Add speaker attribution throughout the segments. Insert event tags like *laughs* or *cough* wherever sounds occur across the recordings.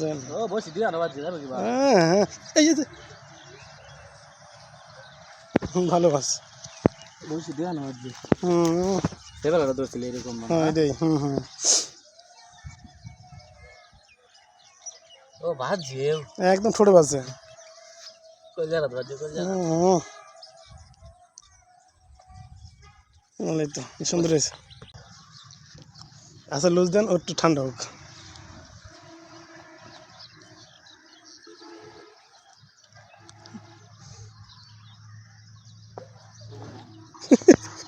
Speaker 1: যান।
Speaker 2: ও বসি দিয়া বাজছে যাবে কি
Speaker 1: হ্যাঁ হ্যাঁ এই যে হুম, ভালো বাস
Speaker 2: বসি দিয়া না বাজছে
Speaker 1: হুম
Speaker 2: সেবেলাটা ধরছিল এরকম মানে।
Speaker 1: হ্যাঁ হুম হুম।
Speaker 2: ও বাজছে
Speaker 1: একদম ছোট বাজছে।
Speaker 2: কই
Speaker 1: হুম তো সুন্দর হয়েছে। আচ্ছা লুজ দেন একটু ঠান্ডা হোক। *laughs*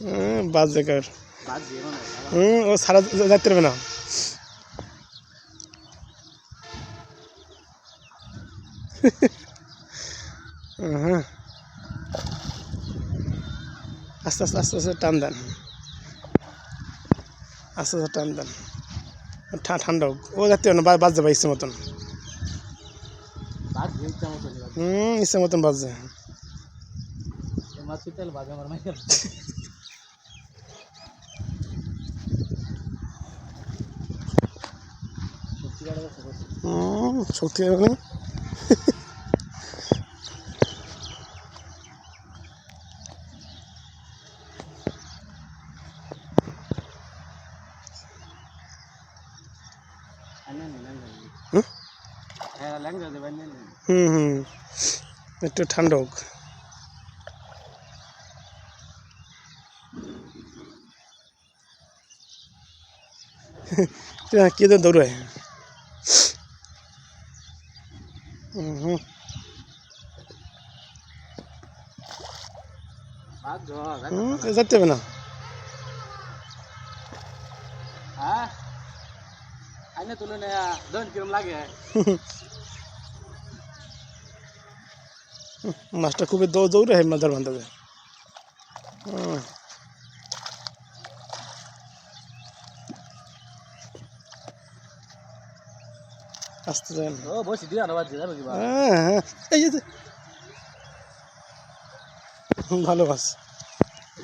Speaker 2: মানে
Speaker 1: হুম, ও সারা না। *laughs* হুম আস্তে আস্তে আস্তে আস্তে টান দেন। আস্তে আস্তে টান দেন। ঠা- ঠান্ডা হোক। ও যাতে না বা- বাজছে বা ইচ্ছে মতন। হুম ইচ্ছে মতন বাজছে।
Speaker 2: এই মাছ তেল বাজে আমার মাইকেল সত্যি কথা বলছো, বলছো।
Speaker 1: হুম শক্তি হবে না
Speaker 2: আনে নে, ল্যাংড়া নে।
Speaker 1: হুম? হুম একটু ঠান্ডা হোক। *laughs* কে দৌড়ায়? হুম যেতে হবে না।
Speaker 2: হ্যাঁ? আইনে তুলে নে দন কিরম লাগে
Speaker 1: মাছটা খুবই দৌ- দৌড়ে হয় মাদার বান্ধাবে হুম আসতে যান
Speaker 2: ও বসি দিয়া না বাজছে যাবে কি বা
Speaker 1: হ্যাঁ হ্যাঁ এই যে হুম, ভালো বাস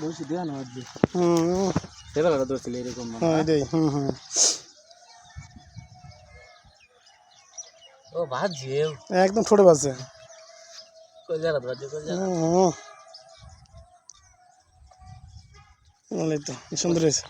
Speaker 2: বসি দিয়া না বাজছে
Speaker 1: হুম
Speaker 2: সেবেলাটা ধরছিল এরকম মানে।
Speaker 1: হ্যাঁ এটাই হুম হুম
Speaker 2: ও বাজছে
Speaker 1: একদম ছোট
Speaker 2: বাজে বাজছে কই জায়গা
Speaker 1: হুম তো সুন্দর হয়েছে।